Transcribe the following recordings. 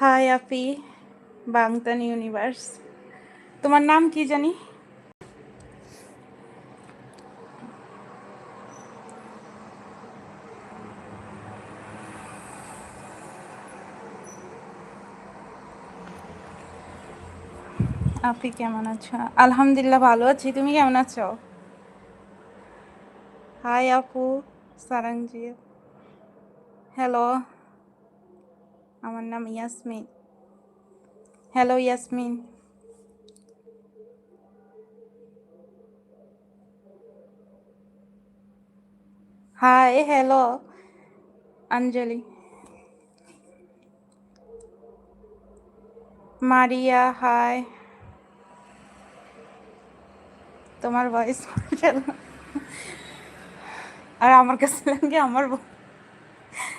High আপি বাংতান universe. তোমার নাম কি জানি? আপনি কেমন আছো? আলহামদুলিল্লাহ ভালো আছি। তুমি কেমন আছো? হাই আপু, সারাংজি। হ্যালো আমার নাম Yasmin hello Yasmin hi hello Anjali Maria hi তোমার ভয়েস আর আমার কাছে লাগে আমার vo-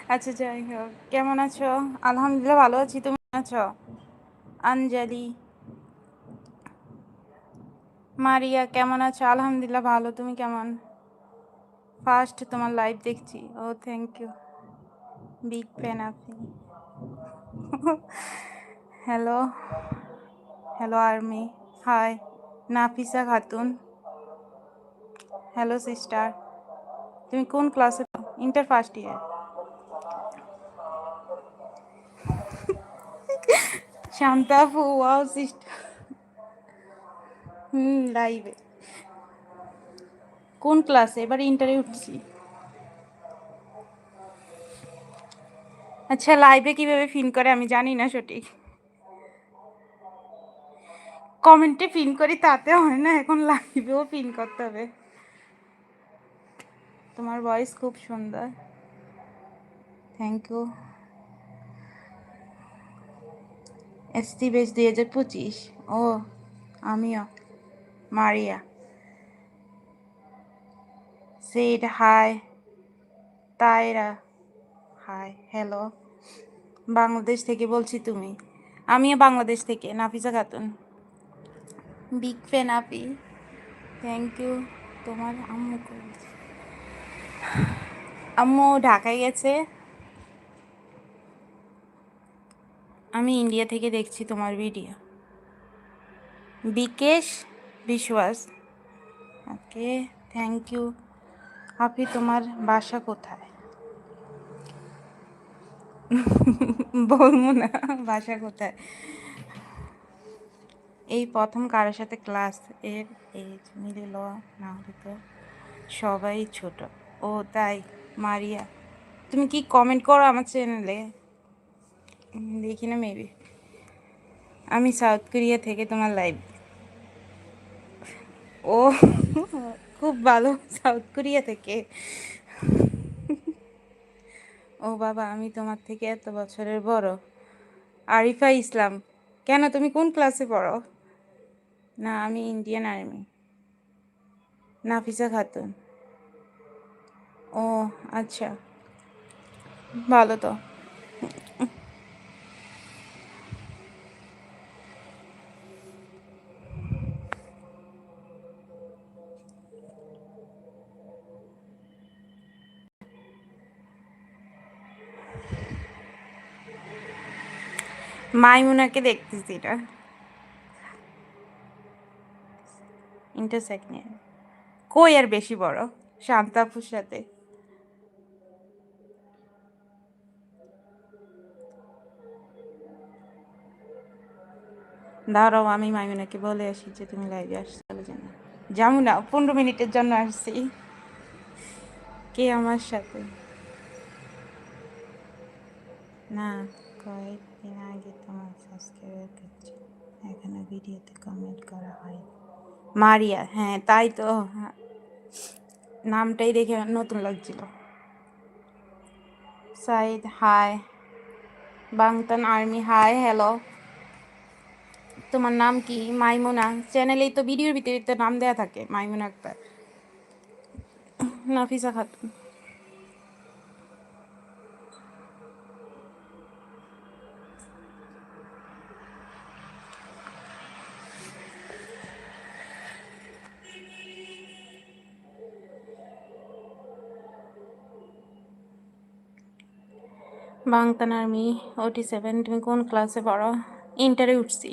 আচ্ছা যাই হোক। কেমন আছো? আলহামদুলিল্লাহ ভালো আছি। তুমি আছো? অঞ্জলি মারিয়া, কেমন আছো? আলহামদুলিল্লাহ ভালো। তুমি কেমন? ফার্স্ট তোমার লাইভ দেখছি। ও থ্যাংক ইউ বিগ ফ্যান আপনি। Hello hello army hi Nafisa Khatun hello sister তুমি কোন ক্লাসে ইন্টার ফার্স্ট ইয়ার শান্তা আপু ওয়াও সিস্টার হুম লাইভে কোন ক্লাসে এবার ইন্টারে উঠছি। আচ্ছা লাইভে কীভাবে ফিন করে আমি জানি না সঠিক। কমেন্টে পিন করি, তাতে হয় না, এখন লাইভেও পিন করতে হবে। তোমার ভয়েস খুব সুন্দর। থ্যাংক ইউ এসটি বেশ দুই হাজার পঁচিশ ও, আমিও। Maria. Said hi. Taira. Hi, hello. Bangladesh থেকে বলছি তুমি। আমিও বাংলাদেশ থেকে, Nafisa Khatun. Big fan Api. Thank you. তোমার আম্মু? আম্মু ঢাকায় গেছে। আমি ইন্ডিয়া থেকে দেখছি তোমার ভিডিও বিকেশ বিশ্বাস। ওকে থ্যাংক ইউ আপনি তোমার বাসা কোথায়? বলব না, বাসা কোথায়? এই প্রথম কারোর সাথে ক্লাস এর এজ মিলিল না হলে তো সবাই ছোট। ও, তাই, মারিয়া, তুমি কি কমেন্ট করো আমার চ্যানেলে দেখি না মেবি আমি সাউথ কোরিয়া থেকে তোমার লাইভ ও, খুব ভালো সাউথ কোরিয়া থেকে। ও বাবা, আমি তোমার থেকে এত বছরের বড়। আরিফা ইসলাম, কেন তুমি কোন ক্লাসে পড়ো? না, আমি ইন্ডিয়ান আর্মি নাফিসা খাতুন। ও আচ্ছা। ভালো তো। মাইমুনাকে দেখতেছি এটা। ইন্টারসেক্ট নিয়ে। কই আর বেশি বড়? শান্তাপুর সাথে। দাঁড়াও, আমি মাইমুনাকে বলে আসি যে তুমি লাইভে চলে যেন যাব না, পনেরো মিনিটের জন্য আসছি। কে আমার সাথে? না কয়েকদিন আগে তোমার সাবস্ক্রাইবার করছে এখানে ভিডিওতে কমেন্ট করা হয় মারিয়া হ্যাঁ তাই তো হ্যাঁ। নামটাই দেখে নতুন লাগছিল। Saeed hi Bangtan army hi hello তোমার নাম কি? মাইমুনা। চ্যানেলেই তো ভিডিওর ভিতরে নাম দেয়া থাকে, Maimuna Akter. Nafisa Khatun. Bangtan army OT seven, তুমি কোন ক্লাসে পড়ো? ইন্টারে উঠছি।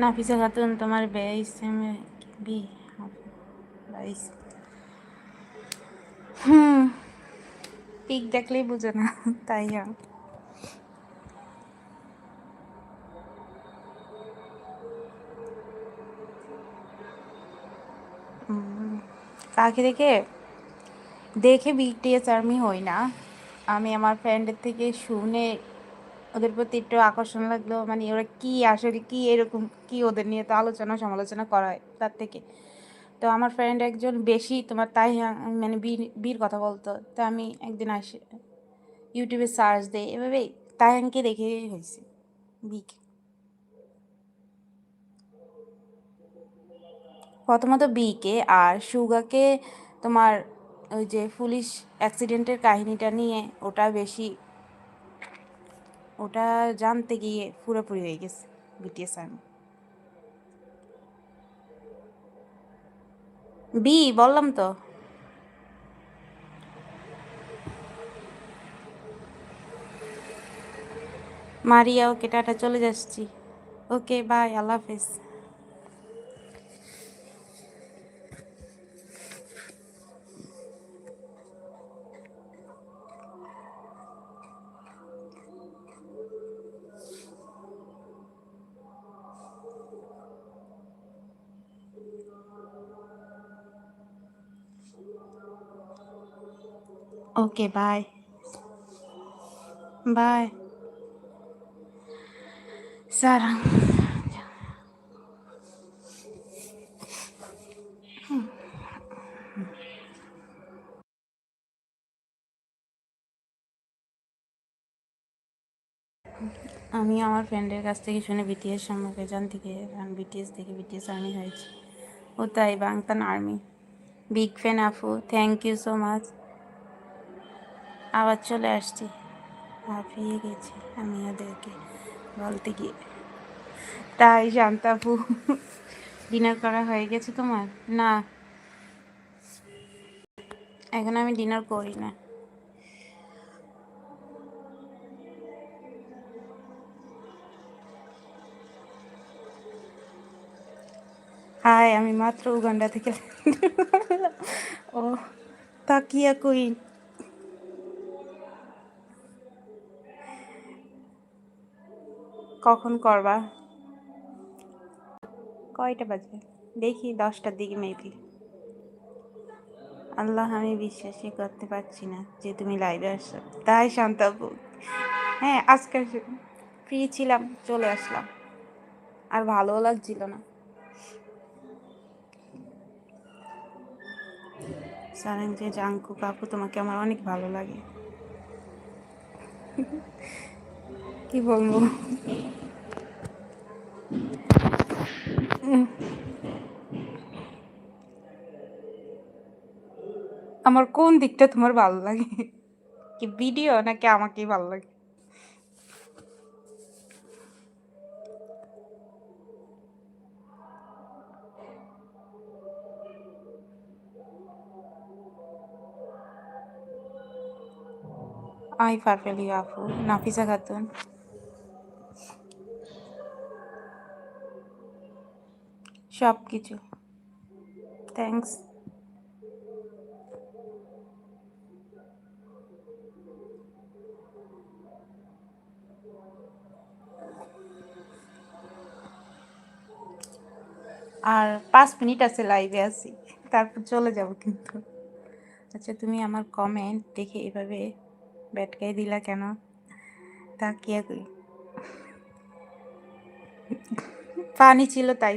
নাফিসা খাতুন, তোমার বেইস বি বাইস হুম। পিক দেখলেই বুঝে না তাই উম, কাকে দেখে? দেখে বিটিএস আর্মি হই না। আমি আমার ফ্রেন্ডের থেকে শুনে ওদের প্রতি একটু আকর্ষণ লাগল মানে ওরা কি আসলে কি এরকম কি ওদের নিয়ে তো আলোচনা সমালোচনা করা হয় তার থেকে। তো আমার ফ্রেন্ড একজন বেশি তোমার তাই মানে বীর বীর কথা বলতো। তো আমি একদিন আসি ইউটিউবে সার্চ দিই এভাবে তাইহানকে দেখে হয়েছে, বিক। প্রথমত বিকে আর সুগাকে তোমার ওই যে পুলিশ অ্যাক্সিডেন্টের কাহিনীটা নিয়ে ওটা বেশি, ওটা জানতে গিয়ে পুরোপুরি হয়ে গেছে বিটিএস আর্মি বি বললাম তো। মারিয়া ওকে টাটা চলে যাচ্ছি। ওকে বাই আল্লাহ হাফিজ। Okay bye bye Sarang. আমি আমার ফ্রেন্ডের কাছ থেকে শুনে বিটিএস সম্পর্কে জান থেকে বিটিএস থেকে বিটিএস আর্মি হয়েছে। ও তাই বাংতান আর্মি বিগ ফ্যান আফু থ্যাংক ইউ সো মাচ আবার চলে আসছি। হাঁপিয়ে গেছি আমি ওদেরকে বলতে গিয়ে। তাই শান্তাপু, ডিনার করা হয়ে গেছে তোমার? না। এখন আমি ডিনার করি না। হাই আমি মাত্র উগান্ডা থেকে ও, তাকিয়া কুইন। কখন করবা? কয়টা বাজে? দেখি দশটার দিকে মেবি আল্লাহ, আমি বিশ্বাসই করতে পারছি না যে তুমি লাইভে আসছো। তাই শান্তাবু হ্যাঁ আজকে ফ্রি ছিলাম, চলে আসলাম। আর ভালোও লাগছিল না। সারেন যে জাঙ্কু কাকু তোমাকে আমার অনেক ভালো লাগে। কি বলব আমার কোন দিকটা তোমার ভালো লাগে কি ভিডিও নাকি আমাকেই ভালো লাগে আই ফারফেলি আপু নাফিসা খাতুন সব কিছু থ্যাংকস আর পাঁচ মিনিট আছে লাইভে আছি। তারপর চলে যাব কিন্তু। আচ্ছা তুমি আমার কমেন্ট দেখে এভাবে ব্যাটকাই দিলা কেন? তা কি পানি ছিল তাই।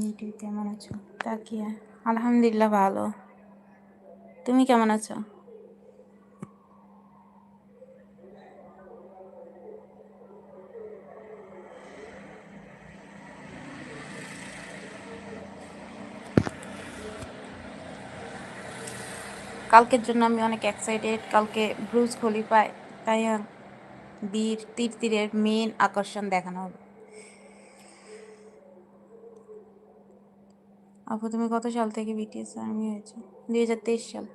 ভিডিও কেমন আছো? তাকিয়া আলহামদুলিল্লাহ ভালো। তুমি কেমন আছো? কালকের জন্য আমি অনেক এক্সাইটেড কালকে ব্রুজ খলিফায় তাই বীর তীর তীরের মেন আকর্ষণ দেখানো হবে। আপু প্রথমে কত সাল থেকে বিটিএস আর্মি হয়েছে? দুই হাজার তেইশ সাল।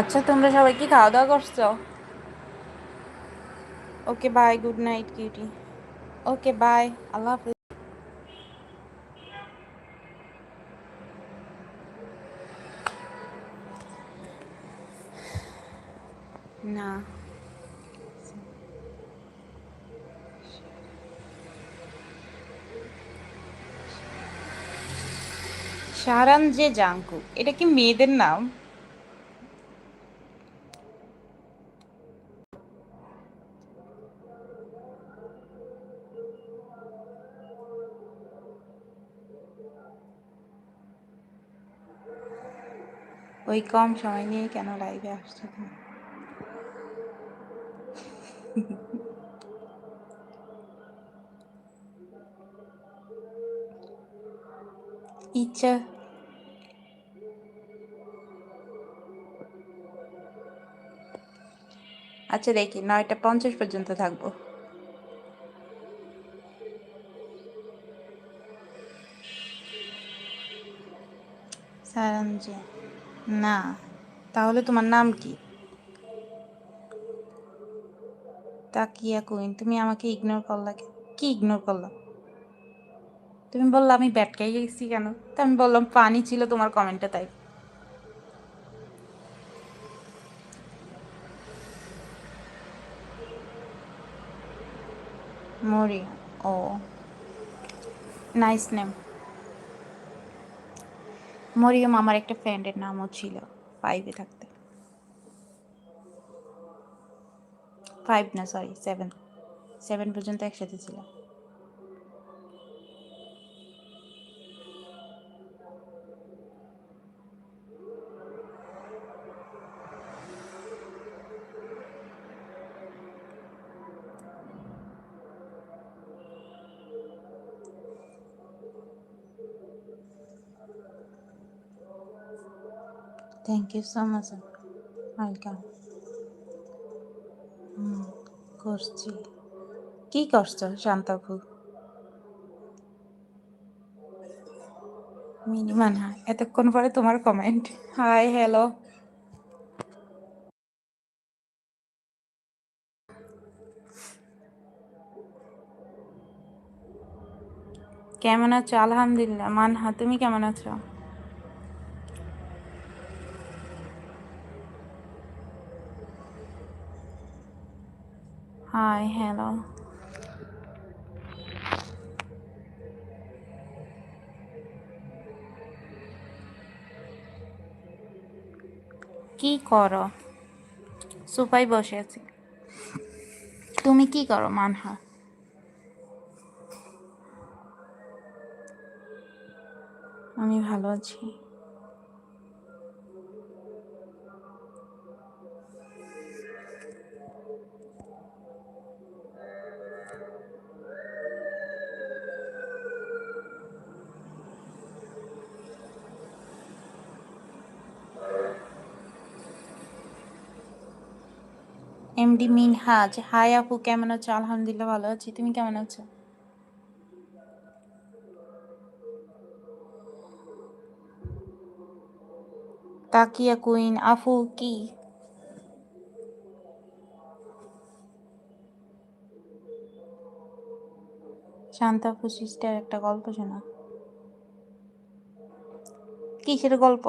আচ্ছা তোমরা সবাই কি খাওয়া দাওয়া করছ? Okay bye good night cutie okay bye আল্লাহ হাফিজ। না। সারান যে জাঙ্কু এটা কি মেয়েদের নাম? ওই কম সময় নিয়ে কেন লাইভে আসছো ইচ্ছা। আচ্ছা দেখি, নয়টা পঞ্চাশ পর্যন্ত থাকব। সারাঞ্জি না, তাহলে তোমার নাম কি? তাকিয়া কুইন তুমি আমাকে ইগনোর করলা কে- ইগনোর করলা? তুমি বললা আমি ব্যাটকাই গেছি কেন? তা আমি বললাম পানি ছিল তোমার কমেন্টে তাই। মরি ও। নাইস নেম মরিয়ম আমার একটা ফ্রেন্ডের নামও ছিল ফাইভে থাকতে। ফাইভ না সরি সেভেন সেভেন পর্যন্ত একসাথে ছিল thank you so much welcome হুম, করছি। কি করছ, শান্তাপু? মিনিমান হ্যাঁ এতক্ষণ পরে তোমার কমেন্ট হাই হ্যালো কেমন আছো? আলহামদুলিল্লাহ। মানহা, তুমি কেমন আছো? হাই হ্যালো কি করো? সুপাই বসে আছি। তুমি কি করো মানহা? আমি ভালো আছি। এমডি মিনহাজ। হাই আপু, কেমন আছো? আলহামদুলিল্লাহ ভালো আছি। তুমি কেমন আছো? তাকিয়া কুইন আফু কি? শান্তা সিস্টার, একটা গল্প শোনা কিসের গল্প?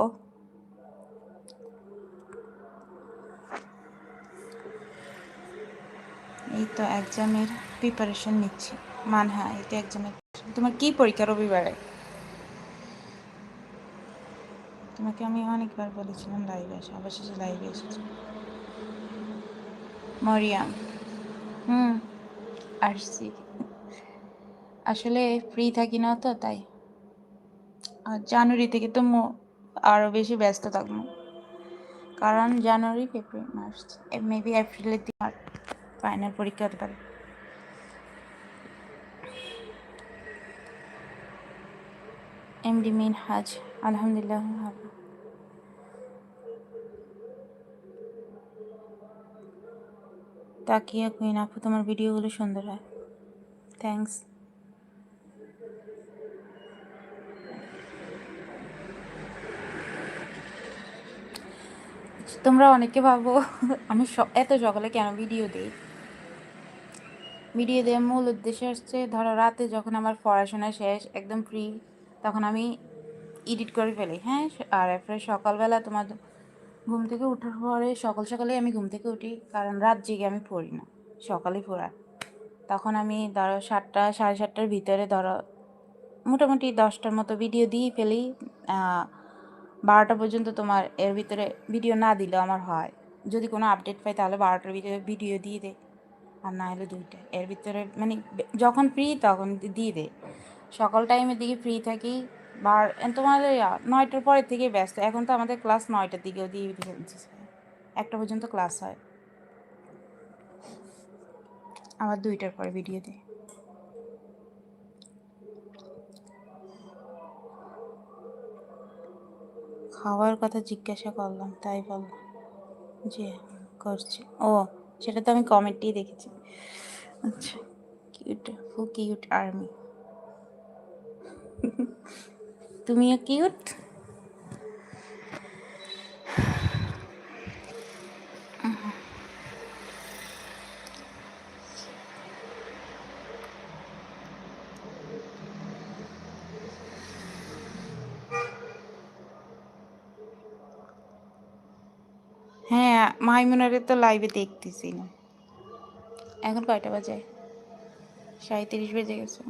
এই তো এক্সামের প্রিপারেশন নিচ্ছি। মান হ্যাঁ এই তো এক্সামের তোমার কি পরীক্ষা রবিবারে? তোমাকে আমি অনেকবার বলেছিলাম লাইভে আসো অবশেষে লাইভে এসেছি। মরিয়াম, হুম, আসছি। আসলে ফ্রি থাকি না তো, তাই। আর জানুয়ারি থেকে তো মো- আরও বেশি ব্যস্ত থাকব। কারণ জানুয়ারি, ফেব্রুয়ারি, মার্চ মেবি এপ্রিলের আমার ফাইনাল পরীক্ষা হতে পারে। এমডি মিন হাজ আলহামদুলিল্লাহ তাকিয়া কুইন আপু, তোমার ভিডিওগুলো সুন্দর হয়। থ্যাঙ্কস তোমরা অনেকে ভাবো, আমি এত সকালে কেন ভিডিও দিই? ভিডিও দেওয়ার মূল উদ্দেশ্য হচ্ছে, ধরো রাতে যখন আমার পড়াশোনা শেষ, একদম ফ্রি তখন আমি এডিট করে ফেলি। হ্যাঁ আর এরপরে সকালবেলা তোমার ঘুম থেকে ওঠার পরে সকাল সকালে আমি ঘুম থেকে উঠি, কারণ রাত জেগে আমি পড়ি না, সকালে পড়া। তখন আমি ধরো সাতটা, সাড়ে সাতটার ভিতরে ধরো মোটামুটি দশটার মতো ভিডিও দিয়ে ফেলি। বারোটা পর্যন্ত তোমার এর ভিতরে ভিডিও না দিলেও আমার হয়। যদি কোনো আপডেট পাই, তাহলে বারোটার ভিতরে ভিডিও দিয়ে দে আর না হলে দুইটা। এর ভিতরে মানে যখন ফ্রি তখন দিয়ে দে সকাল টাইমের দিকে ফ্রি থাকি, বার তোমাদের নয়টার পরের থেকে ব্যস্ত। এখন তো আমাদের ক্লাস নয়টার দিকেও দিয়ে একটা পর্যন্ত ক্লাস হয়। আবার দুইটার পরে ভিডিও দিই খাওয়ার কথা জিজ্ঞাসা করলাম, তাই বললাম যে, করছি। ও সেটা তো আমি কমেন্টেই দেখেছি। আচ্ছা কিউট হু কিউট আর্মি তুমিও কিউট হ্যাঁ মাইমুনারে তো লাইভে দেখতেছি না। এখন কয়টা বাজে? সাড়ে তিরিশ বেজে গেছে।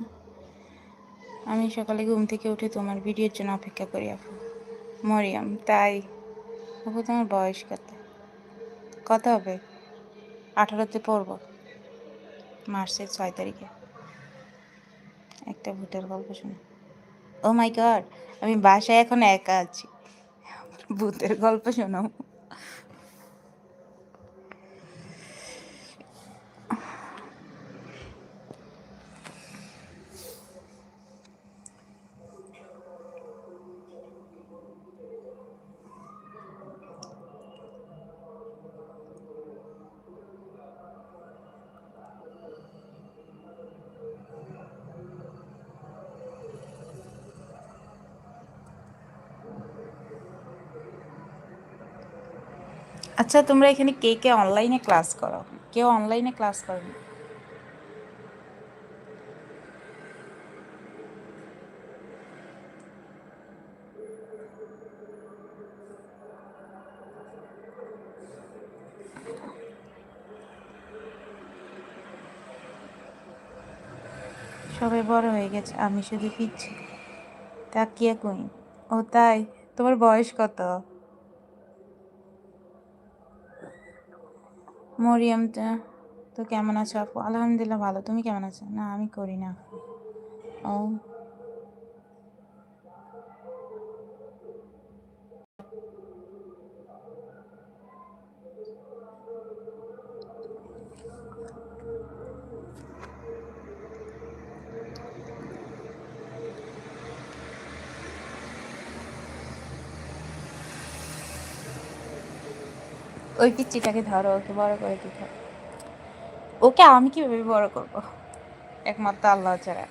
আমি সকালে ঘুম থেকে উঠে তোমার ভিডিওর জন্য অপেক্ষা করি আপু। মরিয়াম, তাই? আপু, তোমার বয়স কত? কত হবে? আঠারোতে পড়ব। মার্চের ছয় তারিখে। একটা ভূতের গল্প শুনে। ও মাই গড আমি বাসায় এখন একা আছি। ভূতের গল্প শোনাও। আচ্ছা তোমরা এখানে কে কে অনলাইনে ক্লাস করো? কেউ অনলাইনে ক্লাস করো না? সবাই বড় হয়ে গেছে, আমি শুধু পিচ্ছি। তাকিয়া কুইন। ও তাই, তোমার বয়স কত? মরিয়াম, তো- কেমন আছো আপু? আলহামদুলিল্লাহ ভালো। তুমি কেমন আছো? না, আমি করি না ও ওই পিচ্চিটাকে ধরো, ওকে বড় করে হবে। ওকে আমি কীভাবে বড় করব? একমাত্র আল্লাহ ছাড়া।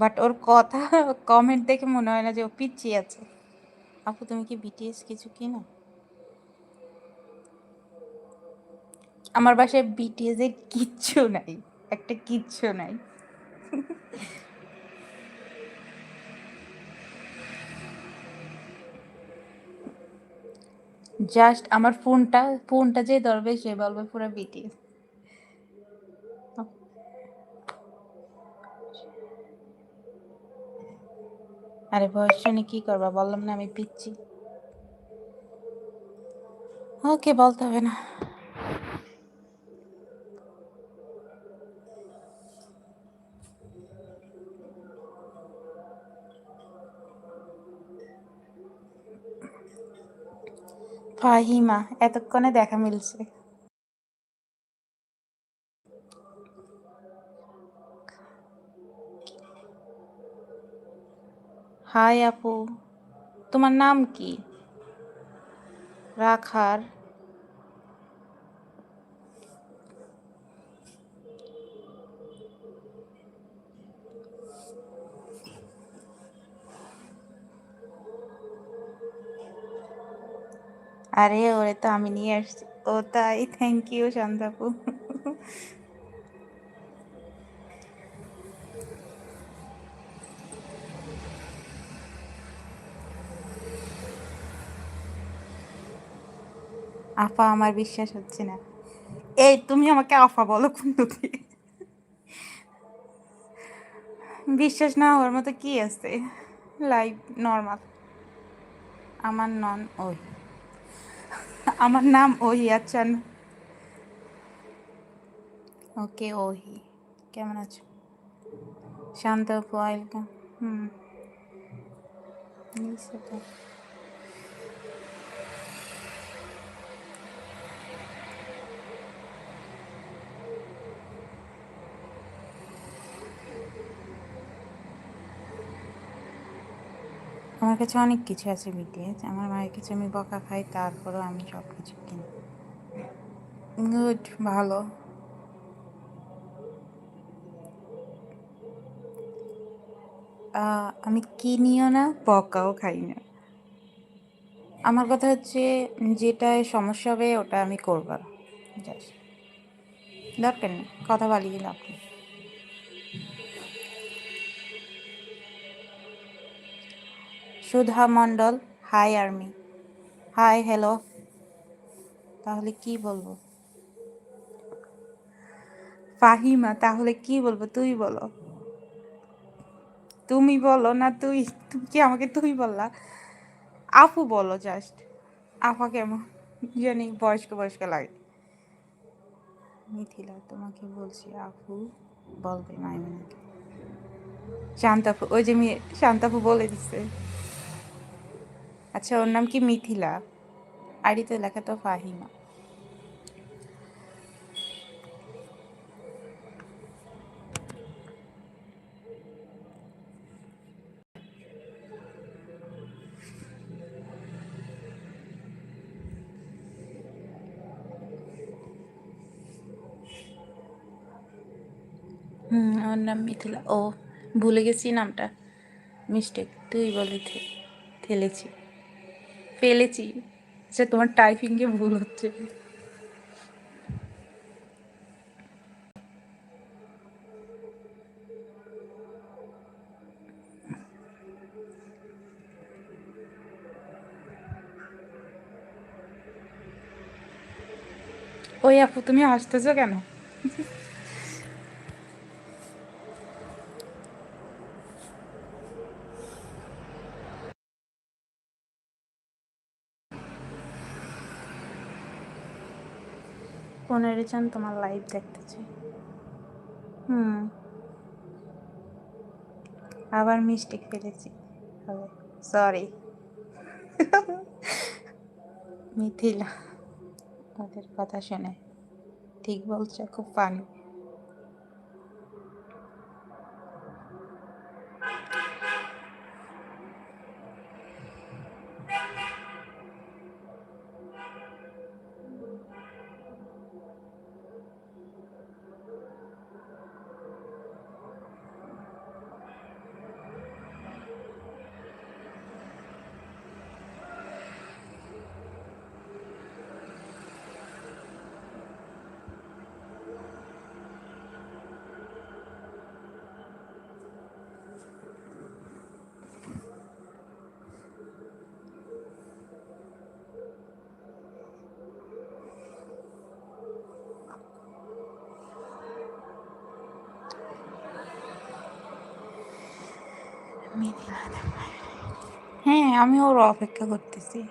বাট ওর কথা কমেন্ট দেখে মনে হয় না যে ও পিচ্ছি আছে। আপু, তুমি কি বিটিএস কিছু কিনো? আমার বাসায় বিটিএস এর কিচ্ছু নাই, একটা কিচ্ছু নাই। জাস্ট আমার ফোনটা ফোনটা যে ধরবে সে বলবে পুরো বিটিএস আরে বয়স শুনে কি করবা? বললাম না আমি পিচ্ছি। ওকে, বলতে হবে না। ফাহিমা এতক্ষণে দেখা মিলছে। হাই আপু তোমার নাম কি? রাখার। আরে, ওরে তো আমি নিয়ে আসছি। ও তাই থ্যাংক ইউ শান্তাপু। আফা, আমার বিশ্বাস হচ্ছে না। এই, তুমি আমাকে আফা বলো কোন বিশ্বাস না হওয়ার মতো কি আছে? লাইভ নর্মাল আমার নন ওই আমার নাম ওহি আচ্ছা। ওকে ওহি কেমন আছো? শান্ত ওয়েলকাম হুম। আমার কাছে অনেক কিছু আছে বিটিএস আমার মায়ের কাছে আমি বকা খাই, তারপরেও আমি সব কিছু কিনি। গুড ভালো। আমি কিনিও না, বকাও খাই না। আমার কথা হচ্ছে, যেটায় সমস্যা হবে, ওটা আমি করব দরকার নেই, কথা বালিয়ে লাভ নেই। Sudha Mondal, hi army. Hi, hello. তাহলে কি বলব? ফাহিমা, তাহলে কি বলব? তুই বলো। তুমি বলো না তুই, তুমি কি আমাকে তুই বললা? আপু বলো জাস্ট আপা কেমন জানি বয়স্ক বয়স্ক লাগে। মিথিলা, তোমাকে বলছি আপু বলবে মাইমিনাকে শান্তাপু, ওই যে মি- শান্তাপু বলে দিছে। আচ্ছা ওর নাম কি মিথিলা? আইডিতে লেখা তো ফাহিমা। হুম আমার নাম মিথিলা। ও, ভুলে গেছি নামটা। মিস্টেক তুই বলে ফেলেছি ফেলেছি আচ্ছা তোমার টাইপিংয়ে ভুল হচ্ছে। ওই আপু তুমি হাসতেছো কেন? পনেরো জন তোমার লাইভ দেখতে চাই। হুম। আবার মিস্টেক ফেলেছি সরি মিথিলা, ওদের কথা শুনে। ঠিক বলছো, খুব ফানি হ্যাঁ আমি ওর অপেক্ষা করতেছি।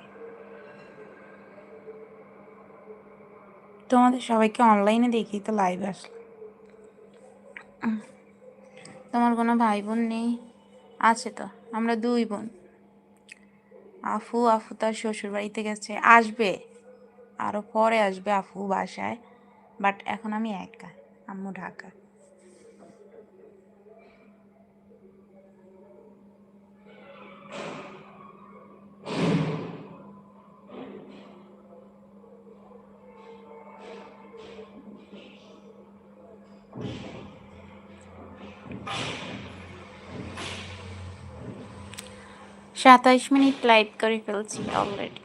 তোমাদের সবাইকে অনলাইনে দেখি তো লাইভ আসলো তোমার কোনো ভাই বোন নেই? আছে তো, আমরা দুই বোন। আফু আফু তার শ্বশুর বাড়িতে গেছে, আসবে। আরও পরে আসবে আফু বাসায় বাট এখন আমি একা, আম্মু ঢাকা। সাতাইশ মিনিট লাইভ করে ফেলছি অলরেডি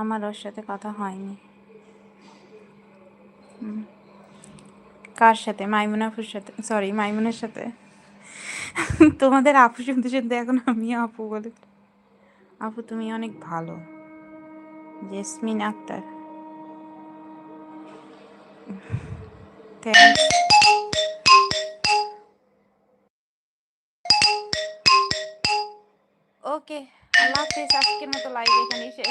আমার ওর সাথে কথা হয়নি। কার সাথে? মাইমুনাফুর সাথে? সরি মাইমুনের সাথে। তোমাদের আপু শুনতে শুনতে এখন আমি আপু বলে আপু, তুমি অনেক ভালো। জেসমিন আক্তার। Thanks. ওকে আল্লাহ হাফিজ আজকের মতো লাইভ এখানেই শেষ।